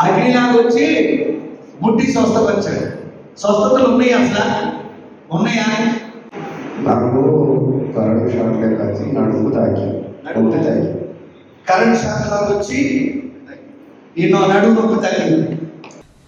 అగ్నిలాగా వచ్చి ముట్టి స్వస్థపరిచాడు. స్వస్థతలు ఉన్నాయి అసలు? ఉన్నాయా? నాకు కరెంట్ షాక్ వచ్చి నడుము తాకి నడుము తాకి. కరెంట్ శాఖలోకి వచ్చి నిన్ను నడుము నొప్పి తగ్గింది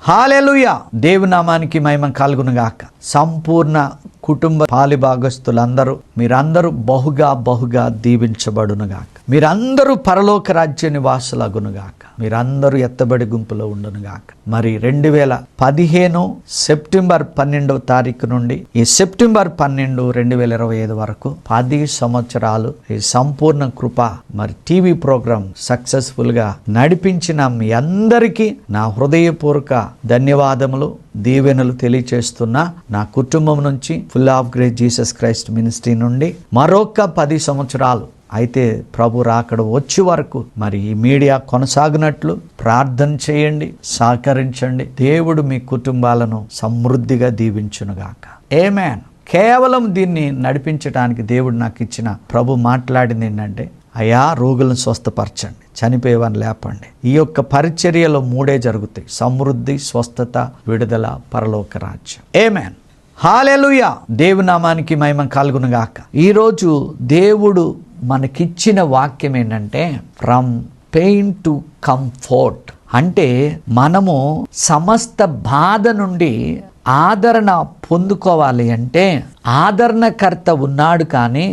హాలెలుయ. దేవునామానికి మహిమ కలుగునుగాక. సంపూర్ణ కుటుంబ పాలిభాగస్తులందరూ మీరందరూ బహుగా బహుగా దీవించబడునుగాక. మీరందరూ పరలోక రాజ్య నివాసులగునుగాక. మీరందరూ ఎత్తబడి గుంపులో ఉండునుగాక. మరి రెండు వేల పదిహేను సెప్టెంబర్ పన్నెండవ తారీఖు నుండి ఈ సెప్టెంబర్ పన్నెండు రెండు వేల ఇరవై ఐదు వరకు పది సంవత్సరాలు ఈ సంపూర్ణ కృప మరి టీవీ ప్రోగ్రాం సక్సెస్ఫుల్గా నడిపించిన మీ అందరికీ నా హృదయపూర్వక ధన్యవాదములు దీవెనలు తెలియచేస్తున్న నా కుటుంబం నుంచి full of great Jesus Christ ministry నుండి మరొక పది సంవత్సరాలు. అయితే ప్రభు రాకడ వచ్చే వరకు మరి ఈ మీడియా కొనసాగినట్లు ప్రార్థన చేయండి సహకరించండి. దేవుడు మీ కుటుంబాలను సమృద్ధిగా దీవించునుగాక. ఏమేన్ కేవలం దీన్ని నడిపించడానికి దేవుడు నాకు ఇచ్చిన ప్రభు మాట్లాడింది ఏంటంటే అయా రోగులను స్వస్థపరచండి చనిపోయేవారిని లేపండి. ఈ యొక్క పరిచర్యలో మూడే జరుగుతాయి. సమృద్ధి స్వస్థత విడుదల పరలోక రాజ్యం. ఏమేన్ హాలెలుయా దేవునామానికి మహిమ కలుగునుగాక. ఈరోజు దేవుడు మనకిచ్చిన వాక్యం ఏంటంటే ఫ్రమ్ పెయిన్ టు కంఫర్ట్ అంటే మనము సమస్త బాధ నుండి ఆదరణ పొందుకోవాలి అంటే ఆదరణకర్త ఉన్నాడు కానీ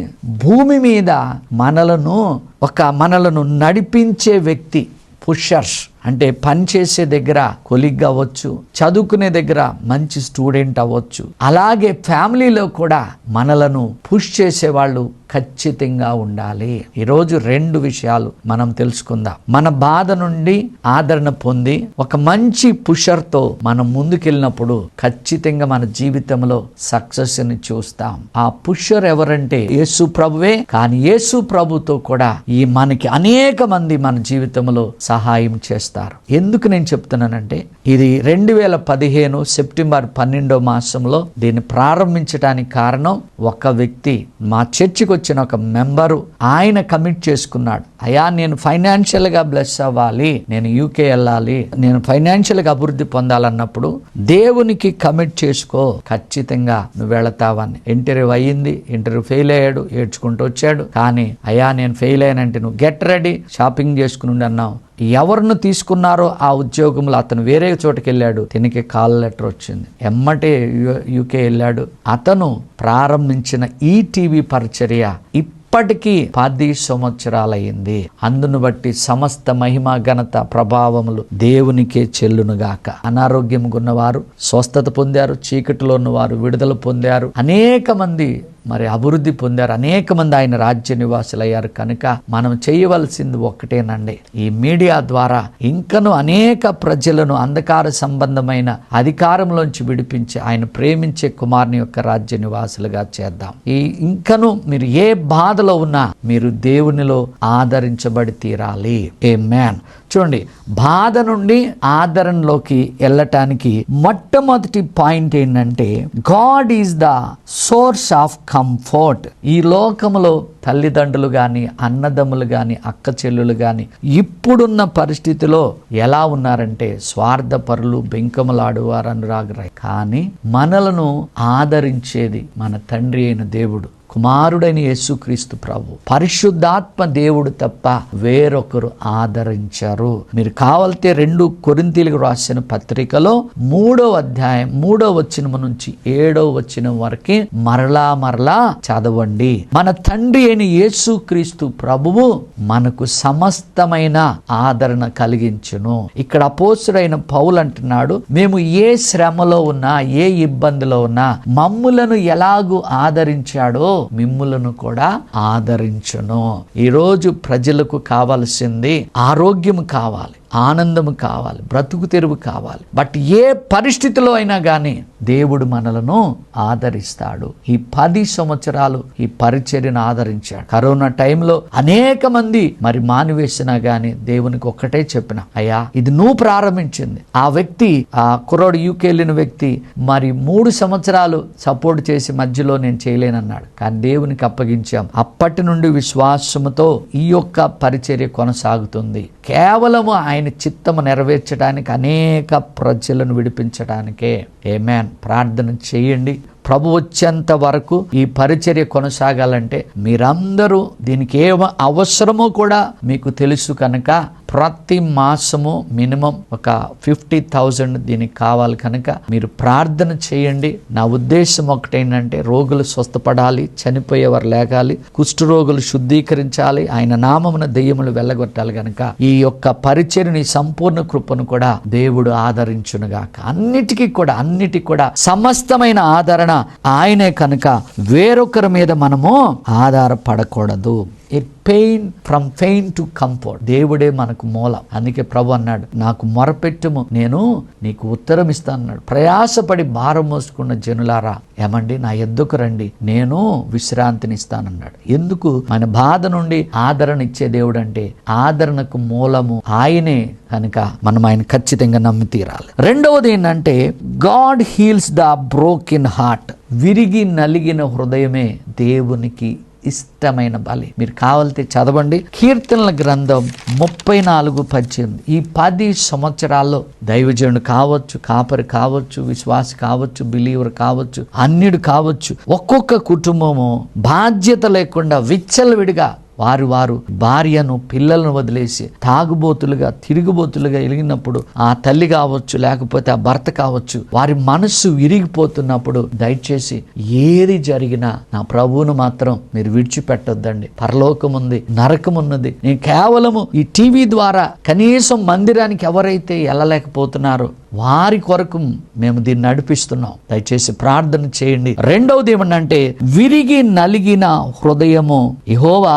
భూమి మీద మనలను ఒక మనలను నడిపించే వ్యక్తి పుషర్స్ అంటే పనిచేసే దగ్గర కొలిగ్ అవ్వచ్చు చదువుకునే దగ్గర మంచి స్టూడెంట్ అవ్వచ్చు. అలాగే ఫ్యామిలీలో కూడా మనలను పుష్ చేసేవాళ్ళు ఖచ్చితంగా ఉండాలి. ఈరోజు రెండు విషయాలు మనం తెలుసుకుందాం. మన బాధ నుండి ఆదరణ పొంది ఒక మంచి పుషర్తో మనం ముందుకెళ్ళినప్పుడు ఖచ్చితంగా మన జీవితంలో సక్సెస్ని చూస్తాం. ఆ పుషర్ ఎవరంటే యేసు ప్రభువే. కానీ యేసు ప్రభుతో కూడా ఈ మనకి అనేక మంది మన జీవితంలో సహాయం చేస్తారు. ఎందుకు నేను చెప్తున్నానంటే ఇది రెండు వేల పదిహేను సెప్టెంబర్ పన్నెండో మాసంలో దీన్ని ప్రారంభించడానికి కారణం ఒక వ్యక్తి మా చర్చికి వచ్చిన ఒక మెంబరు ఆయన కమిట్ చేసుకున్నాడు. అయా నేను ఫైనాన్షియల్గా బ్లెస్ అవ్వాలి నేను యూకే వెళ్ళాలి నేను ఫైనాన్షియల్గా అభివృద్ధి పొందాలన్నప్పుడు దేవునికి కమిట్ చేసుకో ఖచ్చితంగా నువ్వు వెళతావని ఇంటర్వ్యూ అయ్యింది ఇంటర్వ్యూ ఫెయిల్ అయ్యాడు ఏడ్చుకుంటూ వచ్చాడు. కానీ అయ్యా నేను ఫెయిల్ అయ్యానంటే నువ్వు గెట్ రెడీ షాపింగ్ చేసుకుని అన్నావు. ఎవరిని తీసుకున్నారో ఆ ఉద్యోగంలో అతను వేరే చోటుకి వెళ్ళాడు. తినికి కాల్ లెటర్ వచ్చింది. ఎమ్మటే యూకే వెళ్ళాడు. అతను ప్రారంభించిన ఈ టీవీ పరిచర్య ఇప్పటికీ పది సంవత్సరాలయ్యింది. అందును బట్టి సమస్త మహిమ ఘనత ప్రభావములు దేవునికే చెల్లునుగాక. అనారోగ్యం ఉన్నవారు స్వస్థత పొందారు చీకటిలో ఉన్నవారు విడుదల పొందారు. అనేక మంది మరి అభివృద్ధి పొందారు. అనేక మంది ఆయన రాజ్య నివాసులయ్యారు. కనుక మనం చేయవలసింది ఒక్కటేనండి. ఈ మీడియా ద్వారా ఇంకను అనేక ప్రజలను అంధకార సంబంధమైన అధికారంలోంచి విడిపించి ఆయన ప్రేమించే కుమారుని యొక్క రాజ్య నివాసులుగా చేద్దాం. ఈ ఇంకను మీరు ఏ బాధలో ఉన్నా మీరు దేవునిలో ఆదరించబడి తీరాలి. ఏ మ్యాన్ చూడండి బాధ నుండి ఆదరణలోకి వెళ్ళటానికి మొట్టమొదటి పాయింట్ ఏంటంటే God is the source of comfort ఈ లోకంలో తల్లిదండ్రులు కానీ అన్నదమ్ములు కానీ అక్క చెల్లెలు కానీ ఇప్పుడున్న పరిస్థితిలో ఎలా ఉన్నారంటే స్వార్థపరులు బెంకములాడువారు అనురాగరాయి కానీ మనలను ఆదరించేది మన తండ్రి అయిన దేవుడు. కుమారుడైన యేసుక్రీస్తు ప్రభు. పరిశుద్ధాత్మ దేవుడు తప్ప వేరొకరు ఆదరించారు. మీరు కావాలితే రెండు కొరింతీలకు రాసిన పత్రికలో మూడో అధ్యాయం మూడో వచ్చిన నుంచి ఏడో వచ్చిన వరకు మరలా మరలా చదవండి. మన తండ్రి అయిన యేసుక్రీస్తు ప్రభువు మనకు సమస్తమైన ఆదరణ కలిగించును. ఇక్కడ అపోసుడైన పౌలు అంటున్నాడు మేము ఏ శ్రమలో ఉన్నా ఏ ఇబ్బందిలో ఉన్నా మమ్ములను ఎలాగూ ఆదరించాడో మిమ్ములను కూడా ఆదరించును. ఈరోజు ప్రజలకు కావాల్సింది ఆరోగ్యం కావాలి. ఆనందము కావాలి బ్రతుకు తెరువు కావాలి. బట్ ఏ పరిస్థితిలో అయినా కానీ దేవుడు మనలను ఆదరిస్తాడు. ఈ పది సంవత్సరాలు ఈ పరిచర్యను ఆదరించాడు. కరోనా టైంలో అనేక మంది మరి మానివేసినా కానీ దేవునికి ఒక్కటే చెప్పిన అయ్యా ఇది నువ్వు ప్రారంభించింది. ఆ వ్యక్తి ఆ కుర్రోడు యూకే వెళ్ళిన వ్యక్తి మరి మూడు సంవత్సరాలు సపోర్ట్ చేసి మధ్యలో నేను చేయలేనన్నాడు. కానీ దేవునికి అప్పగించాం. అప్పటి నుండి విశ్వాసముతో ఈ యొక్క పరిచర్య కొనసాగుతుంది. కేవలము ఆయన చిత్తము నెరవేర్చడానికి అనేక ప్రజలను విడిపించడానికే. ఏమేన్ ప్రార్థన చేయండి. ప్రభు వచ్చేంత వరకు ఈ పరిచర్య కొనసాగాలంటే మీరందరూ దీనికి ఏ అవసరమో కూడా మీకు తెలుసు కనుక ప్రతి మాసము మినిమం ఒక ఫిఫ్టీ థౌజండ్ దీనికి కావాలి కనుక మీరు ప్రార్థన చేయండి. నా ఉద్దేశం ఒకటేంటంటే రోగులు స్వస్థపడాలి చనిపోయేవారు లేగాలి కుష్ఠరోగులు శుద్ధీకరించాలి ఆయన నామమున దెయ్యములు వెళ్ళగొట్టాలి కనుక ఈ యొక్క పరిచయని సంపూర్ణ కృపను కూడా దేవుడు ఆదరించునుగాక. అన్నిటికీ కూడా అన్నిటికీ కూడా సమస్తమైన ఆదరణ ఆయనే కనుక వేరొకరి మీద మనము ఆధారపడకూడదు. A pain from pain to comfort దేవుడే మనకు మూలం. అందుకే ప్రభు అన్నాడు నాకు మొరపెట్టుము నేను నీకు ఉత్తరం ఇస్తాను అన్నాడు. ప్రయాసపడి భారం మోసుకున్న జనులారా ఏమండి నా ఎద్దుకు రండి నేను విశ్రాంతిని ఇస్తానన్నాడు ఎందుకు? మన బాధ నుండి ఆదరణ ఇచ్చే దేవుడు అంటే ఆదరణకు మూలము ఆయనే కనుక మనం ఆయన ఖచ్చితంగా నమ్మి తీరాలి. రెండవది ఏంటంటే God heals the broken heart. విరిగి నలిగిన హృదయమే దేవునికి ఇష్టమైన బలి. మీరు కావాలితే చదవండి. కీర్తనల గ్రంథం ముప్పై నాలుగు పద్దెనిమిది. ఈ పది సంవత్సరాల్లో దైవజనుడు కావచ్చు కాపరి కావచ్చు విశ్వాసి కావచ్చు బిలీవర్ కావచ్చు అన్యుడు కావచ్చు ఒక్కొక్క కుటుంబము బాధ్యత లేకుండా విచ్చలవిడిగా వారు వారు భార్యను పిల్లలను వదిలేసి తాగుబోతులుగా తిరుగుబోతులుగా ఎలిగినప్పుడు ఆ తల్లి కావచ్చు లేకపోతే ఆ భర్త కావచ్చు వారి మనస్సు విరిగిపోతున్నప్పుడు దయచేసి ఏది జరిగినా నా ప్రభువును మాత్రం మీరు విడిచిపెట్టొద్దండి. పరలోకం ఉంది నరకం ఉన్నది నేను కేవలము ఈ టీవీ ద్వారా కనీసం మందిరానికి ఎవరైతే వెళ్ళలేకపోతున్నారో వారి కొరకు మేము దీన్ని నడిపిస్తున్నాం. దయచేసి ప్రార్థన చేయండి. రెండవది ఏమంటే విరిగి నలిగిన హృదయము ఇహోవా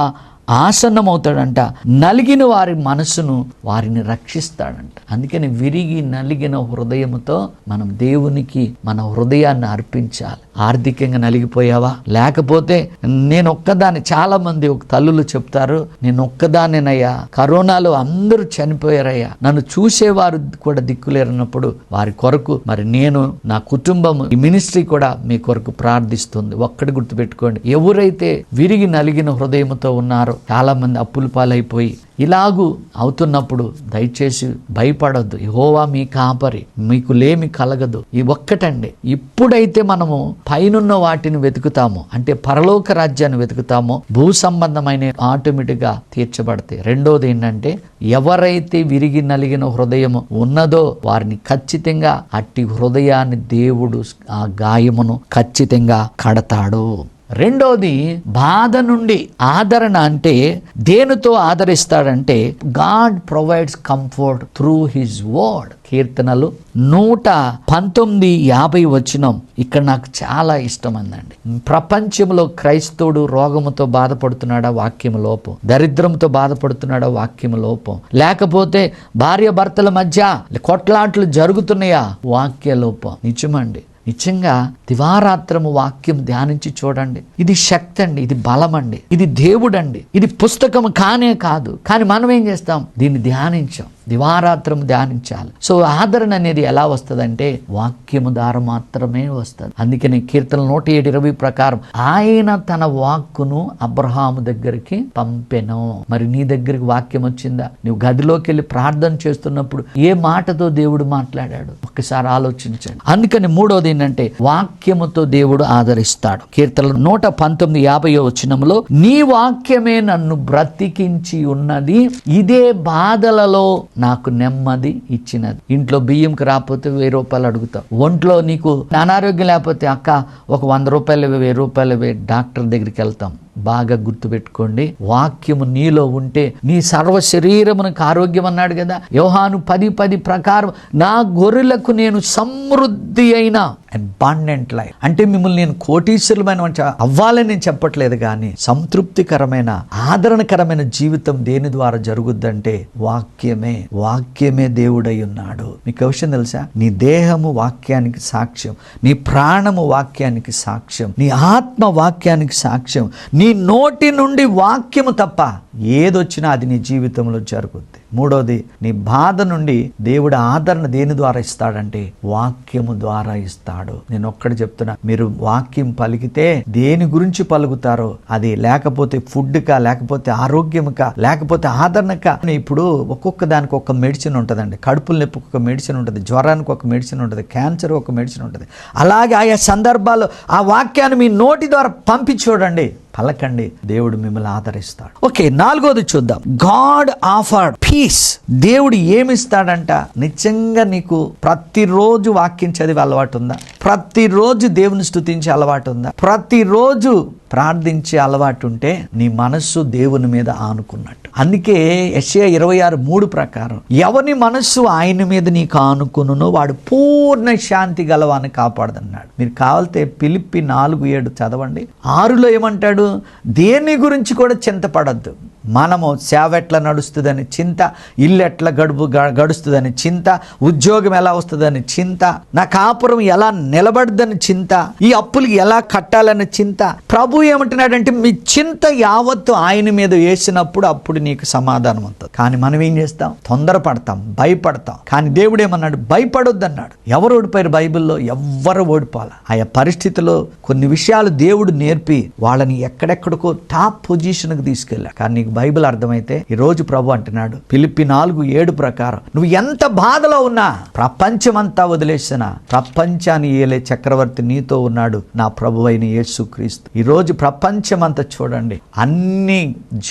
ఆసన్నమవుతాడంట. నలిగిన వారి మనసును వారిని రక్షిస్తాడంట. అందుకని విరిగి నలిగిన హృదయముతో మనం దేవునికి మన హృదయాన్ని అర్పించాలి. ఆర్థికంగా నలిగిపోయావా? లేకపోతే నేను ఒక్కదాన్ని చాలా మంది ఒక తల్లులు చెప్తారు నేను ఒక్కదానినయ్యా కరోనాలో అందరూ చనిపోయారయ్యా. నన్ను చూసేవారు కూడా దిక్కులేరన్నప్పుడు వారి కొరకు మరి నేను నా కుటుంబం ఈ మినిస్ట్రీ కూడా మీ కొరకు ప్రార్థిస్తుంది. ఒక్కటి గుర్తుపెట్టుకోండి ఎవరైతే విరిగి నలిగిన హృదయంతో ఉన్నారో చాలా మంది అప్పుల పాలైపోయి ఇలాగూ అవుతున్నప్పుడు దయచేసి భయపడొద్దు. యహోవా మీ కాపరి మీకు లేమి కలగదు. ఈ ఒక్కటండి ఇప్పుడైతే మనము పైనున్న వాటిని వెతుకుతామో. అంటే పరలోక రాజ్యాన్ని వెతుకుతామో. భూ సంబంధమైన ఆటోమేటిక్గా తీర్చబడతాయి. రెండోది ఏంటంటే ఎవరైతే విరిగి నలిగిన హృదయము ఉన్నదో వారిని ఖచ్చితంగా అట్టి హృదయాన్ని దేవుడు ఆ గాయమును ఖచ్చితంగా కడతాడు. రెండోది బాధ నుండి ఆదరణ అంటే దేనితో ఆదరిస్తాడంటే God provides comfort through his word. కీర్తనలు నూట పంతొమ్మిది యాభై వచ్చినం ఇక్కడ నాకు చాలా ఇష్టం అందండి ప్రపంచంలో క్రైస్తవుడు రోగముతో బాధపడుతున్నాడా వాక్యం లోపం? దరిద్రంతో బాధపడుతున్నాడా వాక్యం లోపం? లేకపోతే భార్య భర్తల మధ్య కొట్లాట్లు జరుగుతున్నాయా వాక్య లోపం? నిజమండి. నిజంగా దివారాత్రము వాక్యం ధ్యానించి చూడండి. ఇది శక్తి అండి ఇది బలం అండి ఇది దేవుడండి ఇది పుస్తకం కానే కాదు. కానీ మనం ఏం చేస్తాం? దీన్ని ధ్యానించాం. దివారాత్రం ధ్యానించాలి. సో ఆదరణ అనేది ఎలా వస్తుందంటే వాక్యము ద్వారా మాత్రమే వస్తుంది. అందుకని కీర్తన నూట ఏడు ఇరవై ప్రకారం ఆయన తన వాక్కును అబ్రహాము దగ్గరికి పంపెను. మరి నీ దగ్గరికి వాక్యం వచ్చిందా? నువ్వు గదిలోకి వెళ్ళి ప్రార్థన చేస్తున్నప్పుడు ఏ మాటతో దేవుడు మాట్లాడాడు? ఒక్కసారి ఆలోచించండి. అందుకని మూడోది ఏంటంటే వాక్యముతో దేవుడు ఆదరిస్తాడు. కీర్తన నూట పంతొమ్మిది యాభై వచనంలో నీ వాక్యమే నన్ను బ్రతికించి ఉన్నది ఇదే బాధలలో నాకు నెమ్మది ఇచ్చినది. ఇంట్లో బియ్యంకి రాకపోతే వెయ్యి రూపాయలు అడుగుతావు ఒంట్లో నీకు అనారోగ్యం లేకపోతే అక్క ఒక వంద రూపాయలు వెయ్యి రూపాయలు డాక్టర్ దగ్గరికి వెళ్తాం. బాగా గుర్తుపెట్టుకోండి వాక్యము నీలో ఉంటే నీ సర్వ శరీరమునకు ఆరోగ్యం అన్నాడు కదా. యోహాను పది పది ప్రకారం నా గొర్రెలకు నేను సమృద్ధి అయిన అబాండెంట్ లైఫ్ అంటే మిమ్మల్ని నేను కోటీశ్వరులమైన అవ్వాలని నేను చెప్పట్లేదు కానీ సంతృప్తికరమైన ఆదరణకరమైన జీవితం దేని ద్వారా జరుగుద్దంటే వాక్యమే వాక్యమే దేవుడై ఉన్నాడు. మీకు ఒక విషయం తెలుసా? నీ దేహము వాక్యానికి సాక్ష్యం నీ ప్రాణము వాక్యానికి సాక్ష్యం నీ ఆత్మ వాక్యానికి సాక్ష్యం నీ నోటి నుండి వాక్యము తప్ప ఏదొచ్చినా అది నీ జీవితంలో జరుగుద్ది. మూడోది నీ బాధ నుండి దేవుడు ఆదరణ దేని ద్వారా ఇస్తాడంటే వాక్యము ద్వారా ఇస్తాడు. నేను ఒక్కటి చెప్తున్నా మీరు వాక్యం పలికితే దేని గురించి పలుకుతారో అది లేకపోతే ఫుడ్కా లేకపోతే ఆరోగ్యముకా లేకపోతే ఆదరణక. ఇప్పుడు ఒక్కొక్క దానికి ఒక మెడిసిన్ ఉంటుందండి. కడుపుల నొప్పికి ఒక మెడిసిన్ ఉంటుంది జ్వరానికి ఒక మెడిసిన్ ఉంటుంది క్యాన్సర్ ఒక మెడిసిన్ ఉంటుంది. అలాగే ఆయా సందర్భాల్లో ఆ వాక్యాన్ని మీ నోటి ద్వారా పంపించూడండి పలకండి దేవుడు మిమ్మల్ని ఆదరిస్తాడు. ఓకే నాలుగోది చూద్దాం. గాడ్ ఆఫర్డ్ పీస్ దేవుడు ఏమిస్తాడంట నిజంగా నీకు ప్రతిరోజు వాక్యం చదివి అలవాటు ఉందా? ప్రతిరోజు దేవుని స్తుతించే అలవాటు ఉందా? ప్రతిరోజు ప్రార్థించే అలవాటు ఉంటే నీ మనస్సు దేవుని మీద ఆనుకున్నట్టు. అందుకే ఎస్ఏ ఇరవై ఆరు మూడు ప్రకారం ఎవని మనస్సు ఆయన మీద నీకు ఆనుకును వాడు పూర్ణ శాంతి గలవాన్ని కాపాడదన్నాడు. మీరు కావాలితే పిలిపి నాలుగు ఏడు చదవండి. ఆరులో ఏమంటాడు? దేని గురించి కూడా చింతపడద్దు. మనము సేవ ఎట్లా నడుస్తుందని చింత ఇల్లు ఎట్లా గడుపు గ- గడుస్తుందని చింత ఉద్యోగం ఎలా వస్తుందని చింత నా కాపురం ఎలా నిలబడదని చింత ఈ అప్పులు ఎలా కట్టాలని చింత. ప్రభు ఏమంటున్నాడంటే మీ చింత యావత్తు ఆయన మీద వేసినప్పుడు అప్పుడు నీకు సమాధానం అవుతుంది కానీ మనం ఏం చేస్తాం? తొందరపడతాం భయపడతాం. కానీ దేవుడు ఏమన్నాడు? భయపడొద్దు అన్నాడు ఎవరు ఓడిపోయారు బైబిల్లో? ఎవ్వరు ఓడిపోవాలి? ఆయా పరిస్థితిలో కొన్ని విషయాలు దేవుడు నేర్పి వాళ్ళని ఎక్కడెక్కడికో టాప్ పొజిషన్కి తీసుకెళ్ళా కానీ నీకు బైబిల్ అర్థమైతే ఈ రోజు ప్రభు అంటున్నాడు పిలిపి నాలుగు ఏడు ప్రకారం నువ్వు ఎంత బాధలో ఉన్నా ప్రపంచమంతా వదిలేసిన ప్రపంచాన్ని ఏలే చక్రవర్తి నీతో ఉన్నాడు నా ప్రభు అయిన యేసుక్రీస్తు ఈరోజు ప్రపంచమంతా చూడండి అన్ని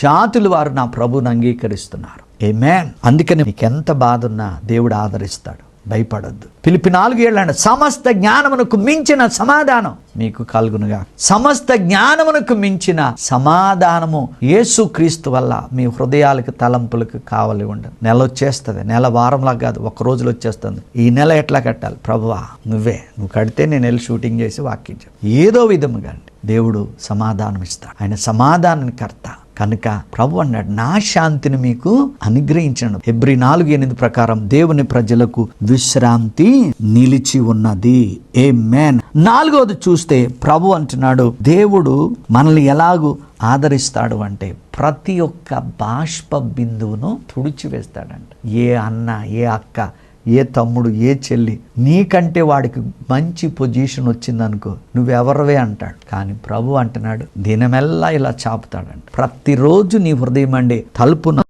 జాతులు వారు నా ప్రభువును అంగీకరిస్తున్నారు. ఏ మ్యాన్ అందుకని నీకెంత బాధ ఉన్నా దేవుడు ఆదరిస్తాడు. భయపడద్దు. పిలిపి నాలుగు ఏళ్ళండి సమస్త జ్ఞానమునకు మించిన సమాధానం మీకు కలుగునుగా. సమస్త జ్ఞానమునకు మించిన సమాధానము యేసుక్రీస్తు వల్ల మీ హృదయాలకు తలంపులకు కావలి ఉండదు నెల వచ్చేస్తుంది. నెల వారంలా కాదు. ఒక రోజులో వచ్చేస్తుంది. ఈ నెల ఎట్లా కట్టాలి? ప్రభువా నువ్వే. నువ్వు కడితే నేను వెళ్ళి షూటింగ్ చేసి వాక్యం ఏదో విధముగా దేవుడు సమాధానం ఇస్తాడు ఆయన సమాధానం కర్త. కనుక ప్రభు అన్నాడు నా శాంతిని మీకు అనుగ్రహించను. ఎబ్రి నాలుగు ఎనిమిది ప్రకారం దేవుని ప్రజలకు విశ్రాంతి నిలిచి ఉన్నది. ఏ మేన్ నాలుగవది చూస్తే ప్రభు అంటున్నాడు దేవుడు మనల్ని ఎలాగూ ఆదరిస్తాడు అంటే ప్రతి ఒక్క బాష్ప బిందువును తుడిచివేస్తాడంట. ఏ అన్న ఏ అక్క ఏ తమ్ముడు ఏ చెల్లి నీకంటే వాడికి మంచి పొజిషన్ వచ్చిందనుకో నువ్వెవరవే అంటాడు. కానీ ప్రభు అంటున్నాడు దినమెల్లా ఇలా చాపుతాడంట. ప్రతిరోజు నీ హృదయం అండి తలుపున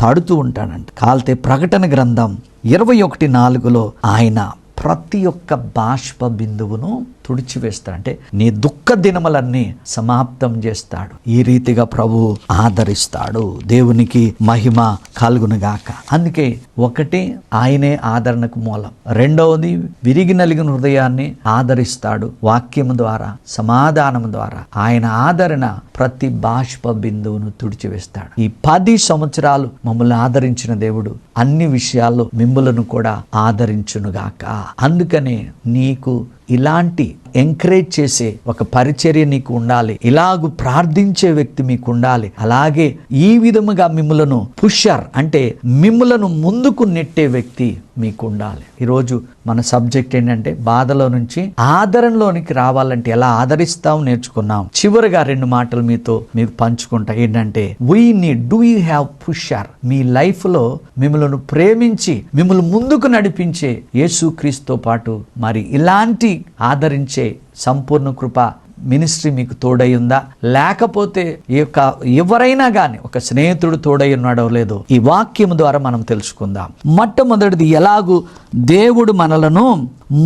తడుతూ ఉంటాడంట. కాల్తే ప్రకటన గ్రంథం ఇరవై ఒకటి నాలుగులో ఆయన ప్రతి ఒక్క బాష్ప బిందువును తుడిచివేస్తాడు. అంటే నీ దుఃఖ దినములన్నీ సమాప్తం చేస్తాడు. ఈ రీతిగా ప్రభు ఆదరిస్తాడు. దేవునికి మహిమ కలుగునుగాక. అందుకే ఒకటి ఆయనే ఆదరణకు మూలం. రెండవది విరిగి నలిగిన హృదయాన్ని ఆదరిస్తాడు. వాక్యము ద్వారా సమాధానం ద్వారా ఆయన ఆదరణ ప్రతి బాష్ప బిందువును తుడిచివేస్తాడు. ఈ పది సంవత్సరాలు మమ్మల్ని ఆదరించిన దేవుడు అన్ని విషయాల్లో మిమ్మలను కూడా ఆదరించునుగాక. అందుకనే నీకు ఇలాంటి ఎంకరేజ్ చేసే ఒక పరిచర్య నీకు ఉండాలి. ఇలాగు ప్రార్థించే వ్యక్తి మీకు ఉండాలి. అలాగే ఈ విధముగా మిమ్మలను పుషర్ అంటే మిమ్మలను ముందుకు నెట్టే వ్యక్తి మీకు ఉండాలి. ఈరోజు మన సబ్జెక్ట్ ఏంటంటే బాధలో నుంచి ఆదరణలోనికి రావాలంటే ఎలా ఆదరిస్తాం నేర్చుకున్నాం. చివరిగా రెండు మాటలు మీతో మీకు పంచుకుంటా. ఏంటంటే we need do you have pusher మీ లైఫ్లో మిమ్మల్ని ప్రేమించి మిమ్మల్ని ముందుకు నడిపించే యేసుక్రీస్తుతో పాటు మరి ఇలాంటి ఆదరించే సంపూర్ణ కృప మినిస్ట్రీ మీకు తోడై ఉందా లేకపోతే ఈ యొక్క ఎవరైనా కానీ ఒక స్నేహితుడు తోడై ఉన్నాడో లేదో ఈ వాక్యం ద్వారా మనం తెలుసుకుందాం. మొట్టమొదటిది ఎలాగూ దేవుడు మనలను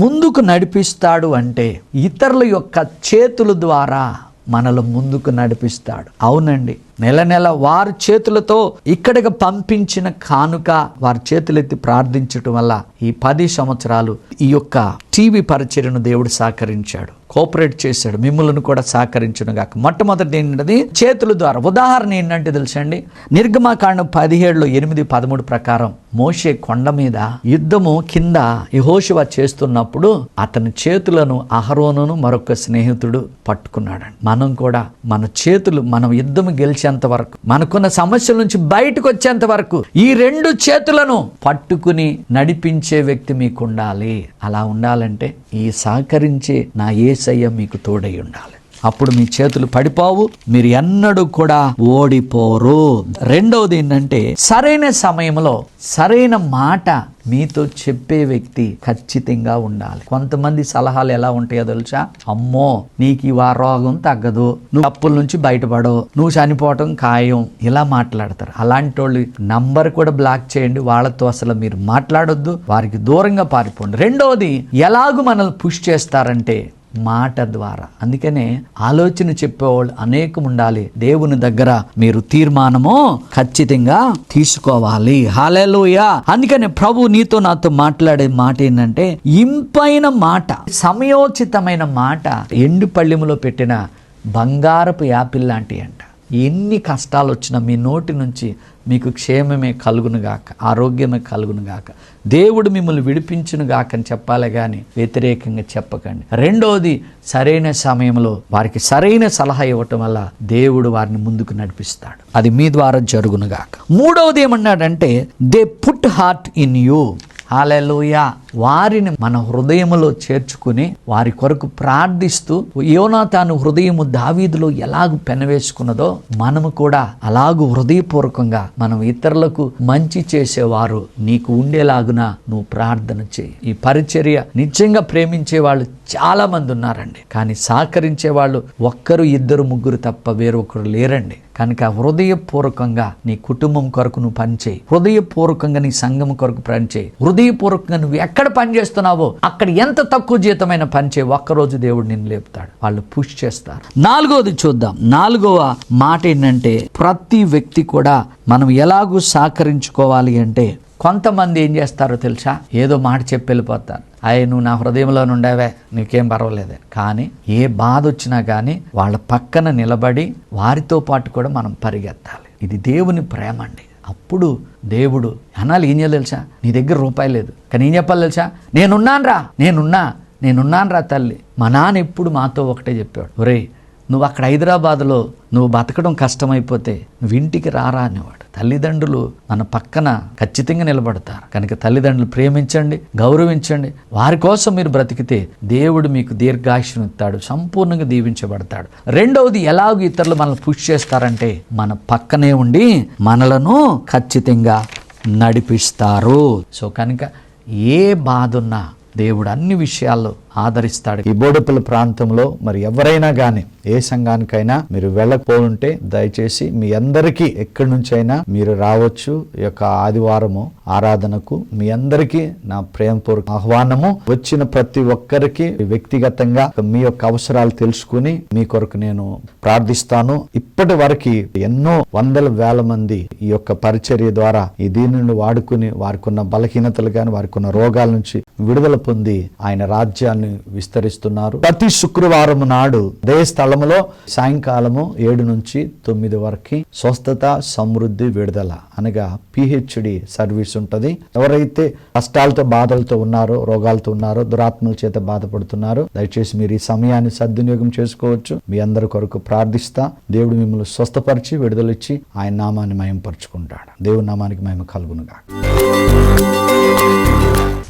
ముందుకు నడిపిస్తాడు అంటే ఇతరుల యొక్క చేతుల ద్వారా మనల్ని ముందుకు నడిపిస్తాడు. అవునండి. నెల నెల వారి చేతులతో ఇక్కడికి పంపించిన కానుక వారి చేతులెత్తి ప్రార్థించటం వల్ల ఈ పది సంవత్సరాలు ఈ యొక్క టీవీ పరిచర్యను దేవుడు సహకరించాడు. కోఆపరేట్ చేశాడు. మిమ్మల్ని కూడా సహకరించను గాక. మొట్టమొదటి ఏంటది చేతుల ద్వారా. ఉదాహరణ ఏంటంటే తెలుసండి నిర్గమాకాండం పదిహేడులో ఎనిమిది పదమూడు ప్రకారం మోషే కొండ మీద యుద్ధము కింద యహోశివ చేస్తున్నప్పుడు అతని చేతులను అహరోనును మరొక స్నేహితుడు పట్టుకున్నాడండి. మనం కూడా మన చేతులు మనం యుద్ధం గెలిచేంత వరకు మనకున్న సమస్యల నుంచి బయటకు వచ్చేంత వరకు ఈ రెండు చేతులను పట్టుకుని నడిపించే వ్యక్తి మీకు ఉండాలి. అలా ఉండాలంటే ఈ సహకరించే నా ఏసయ్య మీకు తోడై ఉండాలి. అప్పుడు మీ చేతులు పడిపోవు మీరు ఎన్నడూ కూడా ఓడిపోరు. రెండవది ఏంటంటే సరైన సమయంలో సరైన మాట మీతో చెప్పే వ్యక్తి ఖచ్చితంగా ఉండాలి. కొంతమంది సలహాలు ఎలా ఉంటాయో తెలుసా? అమ్మో నీకు ఈ రోగం తగ్గదు నువ్వు అప్పుల నుంచి బయటపడవు నువ్వు చనిపోవటం ఖాయం ఇలా మాట్లాడతారు. అలాంటి వాళ్ళు నంబర్ కూడా బ్లాక్ చేయండి వాళ్ళతో అసలు మీరు మాట్లాడొద్దు వారికి దూరంగా పారిపోండి. రెండవది ఎలాగూ మనల్ని పుష్ చేస్తారంటే మాట ద్వారా. అందుకనే ఆలోచన చెప్పేవాళ్ళు అనేకం ఉండాలి దేవుని దగ్గర మీరు తీర్మానము ఖచ్చితంగా తీసుకోవాలి. హాలేలుయా అందుకనే ప్రభు నీతో నాతో మాట్లాడే మాట ఏంటంటే ఇంపైన మాట సమయోచితమైన మాట ఎండు పళ్ళెములో పెట్టిన బంగారపు యాపిల్ లాంటి అంట. ఎన్ని కష్టాలు వచ్చినా మీ నోటి నుంచి మీకు క్షేమమే కలుగునుగాక ఆరోగ్యమే కలుగునుగాక. దేవుడు మిమ్మల్ని విడిపించునుగాక అని చెప్పాలి కానీ వ్యతిరేకంగా చెప్పకండి. రెండోది సరైన సమయంలో వారికి సరైన సలహా ఇవ్వటం వల్ల దేవుడు వారిని ముందుకు నడిపిస్తాడు. అది మీ ద్వారా జరుగునుగాక మూడవది ఏమన్నాడంటే they put heart in you hallelujah. వారిని మన హృదయములో చేర్చుకుని వారి కొరకు ప్రార్థిస్తూ యోనా తాను హృదయము దావీదులో ఎలాగూ పెనవేసుకున్నదో మనము కూడా అలాగూ హృదయపూర్వకంగా మనం ఇతరులకు మంచి చేసేవారు నీకు ఉండేలాగున నువ్వు ప్రార్థన చేయి. ఈ పరిచర్య నిజంగా ప్రేమించే వాళ్ళు చాలా మంది ఉన్నారండి. కానీ సహకరించే వాళ్ళు ఒక్కరు ఇద్దరు ముగ్గురు తప్ప వేరొకరు లేరండి. కనుక హృదయపూర్వకంగా నీ కుటుంబం కొరకు నువ్వు పనిచేయి. హృదయపూర్వకంగా నీ సంఘం కొరకు పనిచేయి. హృదయపూర్వకంగా నువ్వు ఎక్కడ పని చేస్తున్నావో అక్కడ ఎంత తక్కువ జీతమైన పనిచేయి ఒక్కరోజు దేవుడు నిన్ను లేపుతాడు. వాళ్ళు పుష్ చేస్తారు. నాలుగోది చూద్దాం. నాలుగవ మాట ఏంటంటే ప్రతి వ్యక్తి కూడా మనం ఎలాగూ సహకరించుకోవాలి అంటే కొంతమంది ఏం చేస్తారో తెలుసా? ఏదో మాట చెప్పి వెళ్ళిపోతారు. అయ్యి నువ్వు నా హృదయంలో నుండావే నీకేం పర్వాలేదు. కానీ ఏ బాధ వచ్చినా కానీ వాళ్ళ పక్కన నిలబడి వారితో పాటు కూడా మనం పరిగెత్తాలి. ఇది దేవుని ప్రేమ అండి. అప్పుడు దేవుడు అనాలి ఏం చేయాలి తెలుసా? నీ దగ్గర రూపాయి లేదు. కానీ ఏం చెప్పాలి తెలుసా? నేనున్నానురా నేనున్నా నేనున్నానురా తల్లి. మా నాన్న ఎప్పుడు మాతో ఒకటే చెప్పాడు ఒరేయ్ నువ్వు అక్కడ హైదరాబాద్లో నువ్వు బతకడం కష్టమైపోతే నువ్వు ఇంటికి రారా అనేవాడు. తల్లిదండ్రులు మన పక్కన ఖచ్చితంగా నిలబడతారు. కనుక తల్లిదండ్రులు ప్రేమించండి గౌరవించండి. వారి కోసం మీరు బ్రతికితే దేవుడు మీకు దీర్ఘాయుష్యం ఇస్తాడు సంపూర్ణంగా దీవించబడతాడు. రెండవది ఎలాగో ఇతరులు మనల్ని పుష్ చేస్తారంటే మన పక్కనే ఉండి మనలను ఖచ్చితంగా నడిపిస్తారు. సో కనుక ఏ బాధ ఉన్నా దేవుడు అన్ని విషయాల్లో ఆదరిస్తాడు. ఈ బోడుపల్లి ప్రాంతంలో మరి ఎవరైనా కానీ ఏ సంఘానికైనా మీరు వెళ్ళకపోతుంటే దయచేసి మీ అందరికీ ఎక్కడి నుంచైనా మీరు రావచ్చు. ఈ యొక్క ఆదివారము ఆరాధనకు మీ అందరికీ నా ప్రేమపూర్వక ఆహ్వానము. వచ్చిన ప్రతి ఒక్కరికి వ్యక్తిగతంగా మీ యొక్క అవసరాలు తెలుసుకుని మీ కొరకు నేను ప్రార్థిస్తాను. ఇప్పటి వరకు ఎన్నో వందల వేల మంది ఈ యొక్క పరిచర్య ద్వారా ఈ దీనిని వాడుకుని వారికి ఉన్న బలహీనతలు కానీ వారికి ఉన్న రోగాల నుంచి విడుదల పొంది ఆయన రాజ్యాన్ని విస్తరిస్తున్నారు. ప్రతి శుక్రవారం నాడు అదే స్థలములో సాయంకాలము ఏడు నుంచి తొమ్మిది వరకు స్వస్థత సమృద్ధి విడుదల అనగా పిహెచ్డి సర్వీస్ ఉంటది. ఎవరైతే కష్టాలతో బాధలతో ఉన్నారో రోగాలతో ఉన్నారో దురాత్మల చేత బాధపడుతున్నారో దయచేసి మీరు ఈ సమయాన్ని సద్వినియోగం చేసుకోవచ్చు. మీ అందరి కొరకు ప్రార్థిస్తా. దేవుడు మిమ్మల్ని స్వస్థపరిచి విడుదలిచ్చి ఆయన నామాన్ని మయంపరుచుకుంటాడు దేవుడి నామానికి మహిమ కలుగునుగా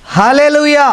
హల్లెలూయా!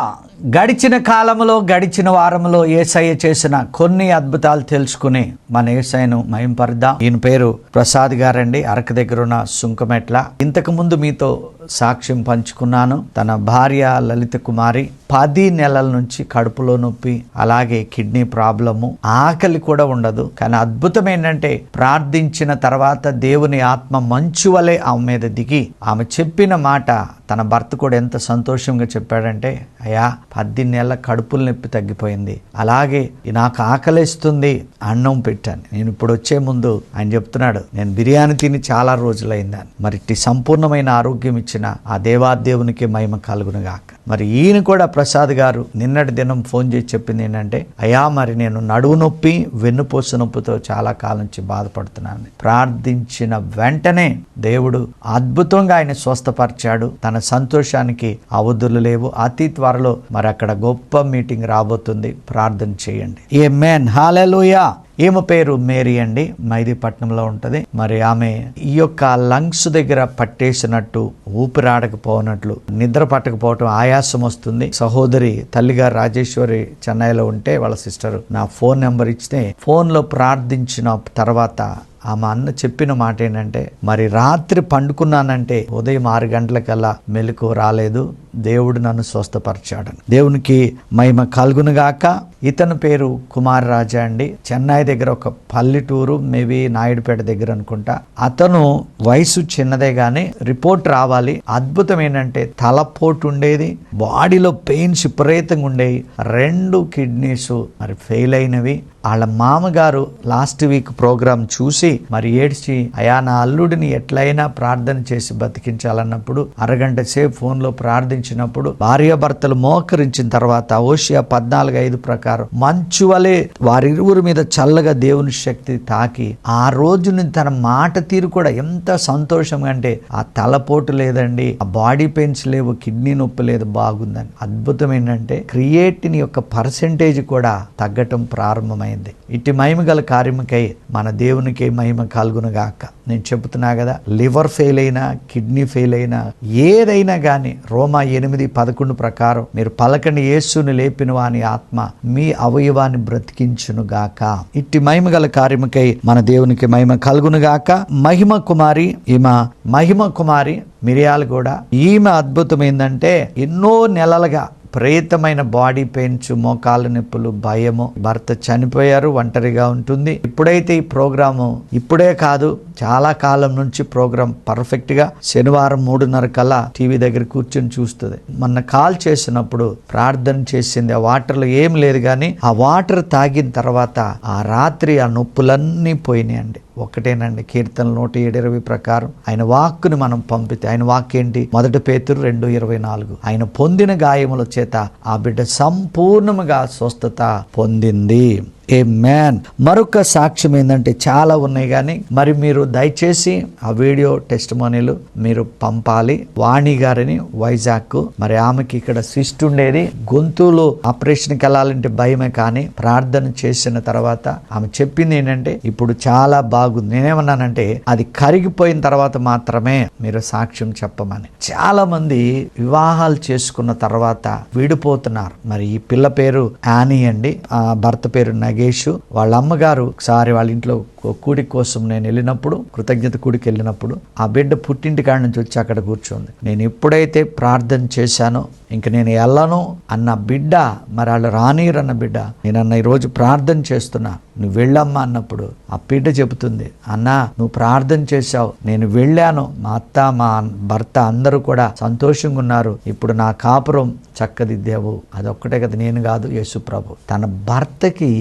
గడిచిన కాలంలో గడిచిన వారంలో ఏసయ్య చేసిన కొన్ని అద్భుతాలు తెలుసుకుని మన ఏసయ్యను మయంపరదాం ఈయన పేరు ప్రసాద్ గారండి. అరక దగ్గర ఉన్న సుంకమెట్ల. ఇంతకు ముందు మీతో సాక్ష్యం పంచుకున్నాను. తన భార్య లలిత కుమారి పది నెలల నుంచి కడుపులో నొప్పి అలాగే కిడ్నీ ప్రాబ్లము. ఆకలి కూడా ఉండదు. కానీ అద్భుతం ఏంటంటే ప్రార్థించిన తర్వాత దేవుని ఆత్మ మంచు వలె ఆమె మీద దిగి ఆమె చెప్పిన మాట తన భర్త కూడా ఎంత సంతోషంగా చెప్పాడంటే అయ్యా పది నెలల కడుపుల నొప్పి తగ్గిపోయింది. అలాగే నాకు ఆకలిస్తుంది అన్నం పెట్టాను. నేను ఇప్పుడు వచ్చే ముందు ఆయన చెప్తున్నాడు నేను బిర్యానీ తిని చాలా రోజులైందని మరి సంపూర్ణమైన ఆరోగ్యం ఇచ్చిన ఆ దేవాదేవునికి మహిమ కలుగునుగాక. మరి ఈయన కూడా ప్రసాద్ గారు నిన్నటి దినం ఫోన్ చేసి చెప్పింది ఏంటంటే అయ్యా మరి నేను నడువు నొప్పి వెన్నుపూస నొప్పితో చాలా కాలం నుంచి బాధపడుతున్నాను. ప్రార్థించిన వెంటనే దేవుడు అద్భుతంగా ఆయన స్వస్థపరిచాడు. తన సంతోషానికి అవధులు లేవు. అతి త్వరలో మరి అక్కడ గొప్ప మీటింగ్ రాబోతుంది. ప్రార్థన చేయండి. ఏ మేన్ హాలెలుయా ఈమె పేరు మేరీ అండి. మైదీపట్నంలో ఉంటుంది. మరి ఆమె ఈ యొక్క లంగ్స్ దగ్గర పట్టేసినట్టు ఊపిరాడకపోనట్లు నిద్ర పట్టకపోవటం ఆయాసం వస్తుంది. సహోదరి తల్లిగారు రాజేశ్వరి చెన్నైలో ఉంటే వాళ్ళ సిస్టర్ నా ఫోన్ నెంబర్ ఇచ్చితే ఫోన్లో ప్రార్థించిన తర్వాత ఆమె అన్న చెప్పిన మాట ఏంటంటే మరి రాత్రి పండుకున్నానంటే ఉదయం ఆరు గంటలకల్లా మెలకు రాలేదు. దేవుడు నన్ను స్వస్థపరచాడు దేవునికి మహిమ కలుగునుగాక. ఇతని పేరు కుమార్ రాజా అండి. చెన్నై దగ్గర ఒక పల్లెటూరు మేబీ నాయుడుపేట దగ్గర అనుకుంటా. అతను వయసు చిన్నదే గానీ రిపోర్ట్ రావాలి. అద్భుతం ఏంటంటే తలపోటు ఉండేది బాడీలో పెయిన్స్ విపరీతంగా ఉండేవి రెండు కిడ్నీస్ మరి ఫెయిల్ అయినవి. వాళ్ళ మామగారు లాస్ట్ వీక్ ప్రోగ్రాం చూసి మరి ఏడ్చి అయా నా అల్లుడిని ఎట్లయినా ప్రార్థన చేసి బతికించాలన్నప్పుడు అరగంట సేపు ఫోన్లో ప్రార్థించినప్పుడు భార్యాభర్తలు మోకరించిన తర్వాత ఓషియా పద్నాలుగు ఐదు ప్రకారం మంచు వలె వారిరువురి మీద చల్లగా దేవుని శక్తి తాకి ఆ రోజు నుంచి తన మాట తీరు కూడా ఎంత సంతోషంగా అంటే ఆ తలపోటు లేదండి ఆ బాడీ పెయిన్స్ లేవు కిడ్నీ నొప్పి లేదు బాగుందని. అద్భుతం ఏంటంటే క్రియేటిన్ యొక్క పర్సెంటేజ్ కూడా తగ్గటం ప్రారంభమైంది. ఇట్టి మహిమ గల కార్యముకై మన దేవునికి మహిమ కలుగునుగాక నేను చెబుతున్నా కదా లివర్ ఫెయిల్ అయినా కిడ్నీ ఫెయిల్ అయినా ఏదైనా కానీ రోమా ఎనిమిది పదకొండు ప్రకారం మీరు పలకని యేసుని లేపిన వాని ఆత్మ మీ అవయవాన్ని బ్రతికించునుగాక ఇట్టి మహిమ గల కార్యముకై మన దేవునికి మహిమ కలుగునుగాక మహిమ కుమారి ఈమె మహిమ కుమారి మిరియాలు కూడా ఈమె అద్భుతం ఏంటంటే ఎన్నో నెలలుగా విపరీతమైన బాడీ పెయిన్స్ మోకాళ్ళ నొప్పులు భయము. భర్త చనిపోయారు ఒంటరిగా ఉంటుంది. ఇప్పుడైతే ఈ ప్రోగ్రాము ఇప్పుడే కాదు చాలా కాలం నుంచి ప్రోగ్రాం పర్ఫెక్ట్గా శనివారం మూడున్నర కల్లా టీవీ దగ్గర కూర్చొని చూస్తుంది. మొన్న కాల్ చేసినప్పుడు ప్రార్థన చేసింది ఆ వాటర్లో ఏం లేదు కానీ ఆ వాటర్ తాగిన తర్వాత ఆ రాత్రి ఆ నొప్పులన్నీ పోయినాయండి. ఒకటేనండి కీర్తన నూట ఏడు ఇరవై ప్రకారం ఆయన వాక్కుని మనం పంపితే ఆయన వాక్కేంటి? మొదటి పేతురు రెండు ఇరవై నాలుగు. ఆయన పొందిన గాయముల చేత ఆ బిడ్డ సంపూర్ణముగా స్వస్థత పొందింది. Amen? మరొక సాక్ష్యం ఏంటంటే చాలా ఉన్నాయి కానీ మరి మీరు దయచేసి ఆ వీడియో టెస్ట్ మనీలు మీరు పంపాలి. వాణి గారిని వైజాగ్ మరి ఆమెకి ఇక్కడ సిస్ట్ ఉండేది. గొంతులో ఆపరేషన్కి వెళ్ళాలంటే భయమే కానీ ప్రార్థన చేసిన తర్వాత ఆమె చెప్పింది ఏంటంటే ఇప్పుడు చాలా బాగుంది. నేనేమన్నానంటే అది కరిగిపోయిన తర్వాత మాత్రమే మీరు సాక్ష్యం చెప్పమని. చాలా మంది వివాహాలు చేసుకున్న తర్వాత విడిపోతున్నారు. మరి ఈ పిల్ల పేరు యానీ అండి. ఆ భర్త పేరు నగేష్ వాళ్ళ అమ్మగారు ఒకసారి వాళ్ళ ఇంట్లో కూడి కోసం నేను వెళ్ళినప్పుడు కృతజ్ఞత కూడికి వెళ్ళినప్పుడు ఆ బిడ్డ పుట్టింటి కాడ నుంచి వచ్చి అక్కడ కూర్చుంది. నేను ఎప్పుడైతే ప్రార్థన చేశానో ఇంక నేను వెళ్ళను అన్న బిడ్డ మరి వాళ్ళు రానిరన్న బిడ్డ నేనన్న ఈరోజు ప్రార్థన చేస్తున్నా. నువ్వు వెళ్ళమ్మా అన్నప్పుడు ఆ బిడ్డ చెబుతుంది అన్నా నువ్వు ప్రార్థన చేశావు నేను వెళ్ళాను. మా అత్త మా భర్త అందరూ కూడా సంతోషంగా ఉన్నారు. ఇప్పుడు నా కాపురం చక్కదిద్దావు అదొక్కటే కదా నేను కాదు యేసు ప్రభు. తన భర్తకి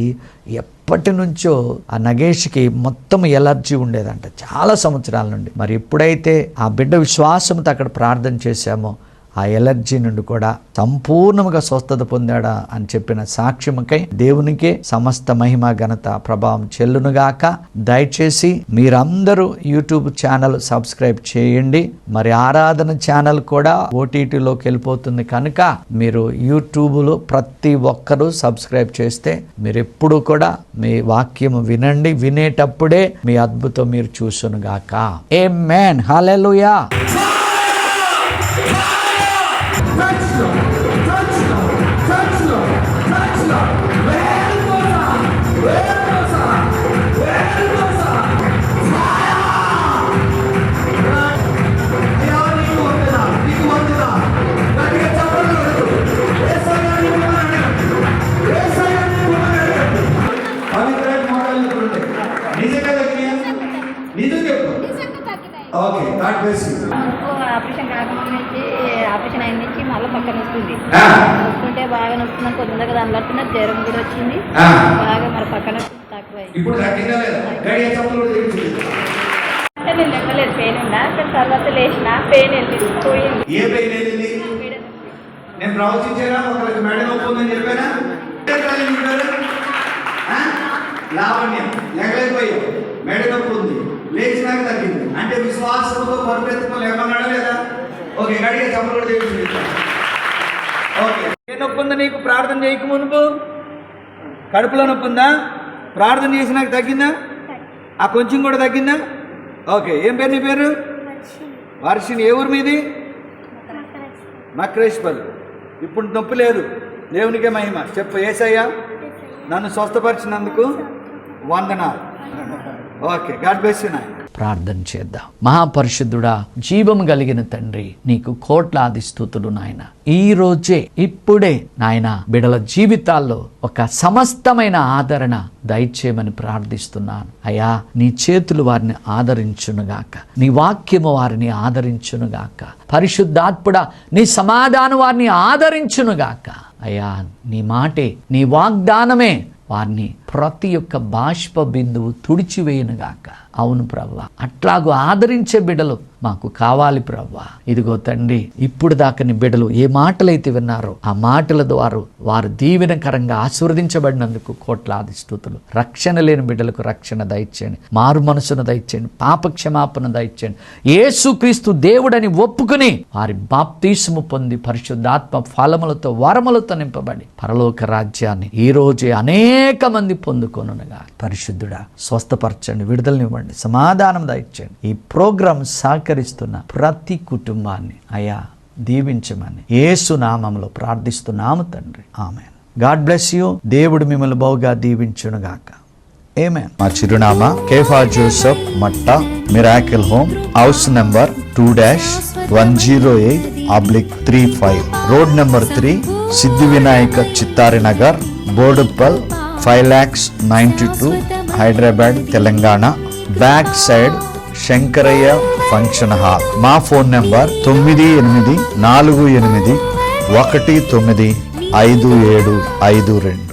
ఎప్పటి నుంచో ఆ నగేష్కి మొత్తం ఎలర్జీ ఉండేదంట చాలా సంవత్సరాల నుండి. మరి ఎప్పుడైతే ఆ బిడ్డ విశ్వాసంతో అక్కడ ప్రార్థన చేశామో ఆ ఎలర్జీ నుండి కూడా సంపూర్ణముగా స్వస్థత పొందాడా అని చెప్పిన సాక్ష్యముకై దేవునికే సమస్త మహిమ ఘనత ప్రభావం చెల్లునుగాక. దయచేసి మీరందరూ యూట్యూబ్ ఛానల్ సబ్స్క్రైబ్ చేయండి. మరి ఆరాధన ఛానల్ కూడా ఓటీటీలోకి వెళ్ళిపోతుంది కనుక మీరు యూట్యూబ్లో ప్రతి ఒక్కరూ సబ్స్క్రైబ్ చేస్తే మీరు ఎప్పుడు కూడా మీ వాక్యము వినండి. వినేటప్పుడే మీ అద్భుతం మీరు చూసునుగాక. Amen hallelujah Right okay God bless you operation కాకముందు నుంచి ఆపరేషన్ అయిన నుంచి మళ్ళీ పక్కన వస్తుంది. వస్తుంటే బాగా నొస్తుంది కొద్దిగా దానిలో జ్వరం కూడా వచ్చింది. బాగా మరి పక్కన తక్కువ. ఇప్పుడు అంటే నేను లెక్కలేదు పెయిన్ ఉన్నా కానీ తర్వాత లేచిన పెయిన్ వెళ్ళింది పోయింది. ఏ పెయిన్ ఏంది నేను ప్రవచించానా? ఒకరికి మెడ ఉందని చెప్పానా? లావణ్యం లేకలేకపోయావు మెడ ఉంది. లేచినాక తగ్గింది. అంటే విశ్వాసంతో పరిపెత్తుకో లేమన్నాడా లేదా? ఓకే గడిగే చప్పులు కూడా ఓకే. ఏ నొప్పి ఉందా నీకు? ప్రార్థన చేయక మునుపు? కడుపులో నొప్పి ఉందా? ప్రార్థన చేసినాక తగ్గిందా? ఆ కొంచెం కూడా తగ్గిందా? ఓకే ఏం పేరు నీ పేరు? వర్షిని ఏ ఊరు మీది? మక్రేష్పల్లి ఇప్పుడు నొప్పి లేదు. దేవునికే మహిమ. చెప్పు ఏసయ్యా? నన్ను స్వస్థపరిచినందుకు వందనాలు. ఓకే గాడ్ బ్లెస్ యు నాయన. ప్రార్థన చేద్దాం. మహాపరిశుద్ధుడా జీవం కలిగిన తండ్రి నీకు కోట్లాది స్థుతులు నాయన. ఈ రోజే ఇప్పుడే నాయన బిడల జీవితాల్లో ఒక సమస్తమైన ఆదరణ దయచేయమని ప్రార్థిస్తున్నాను. అయ్యా నీ చేతులు వారిని ఆదరించునుగాక. నీ వాక్యము వారిని ఆదరించునుగాక. పరిశుద్ధాత్ముడ నీ సమాధానం వారిని ఆదరించునుగాక. అయ్యా నీ మాటే నీ వాగ్దానమే వారిని ప్రతి ఒక్క బాష్ప బిందువు తుడిచివేయనుగాక అవును ప్రవ్వ. అట్లాగూ ఆదరించే బిడలు మాకు కావాలి ప్రవ్వ. ఇదిగో తండ్రి ఇప్పుడు దాకని బిడలు ఏ మాటలైతే విన్నారో ఆ మాటల ద్వారా వారు దీవెనకరంగా ఆశీర్వదించబడినందుకు కోట్లాది స్థుతులు. రక్షణ లేని బిడ్డలకు రక్షణ దయచేయండి. మారు మనసును దయచేయండి. పాప క్షమాపణ దయచేయండి యేసుక్రీస్తు దేవుడని ఒప్పుకుని వారి బాప్తీసము పొంది పరిశుద్ధాత్మ ఫలములతో వరములతో నింపబడి పరలోక రాజ్యాన్ని ఈ రోజే అనేక మంది పొందుకొనుగా పరిశుద్ధుడా స్వస్థపరచండి విడుదలనివ్వండి సమాధానం దయచేయండి ఈ ప్రోగ్రాం సహకరిస్తున్న ప్రతి కుటుంబాన్ని అయా దీవించమని యేసు నామంలో ప్రార్థిస్తున్నాము తండ్రి. ఆమె గాడ్ బ్లెస్ యూ. దేవుడు మిమ్మల్ని బహుగా దీవించునుగాక. ఏమే మా చిరునామా Kepha Joseph Matta miracle home house number two dash one zero eight oblique three five. Road number three Siddhi Vinayaka Chittari Nagar Boduppal five lakhs ninety two Hyderabad Telangana. Back side Shankarayya function hall. మా phone number తొమ్మిది ఎనిమిది నాలుగు ఎనిమిది ఒకటి తొమ్మిది ఐదు ఏడు ఐదు రెండు.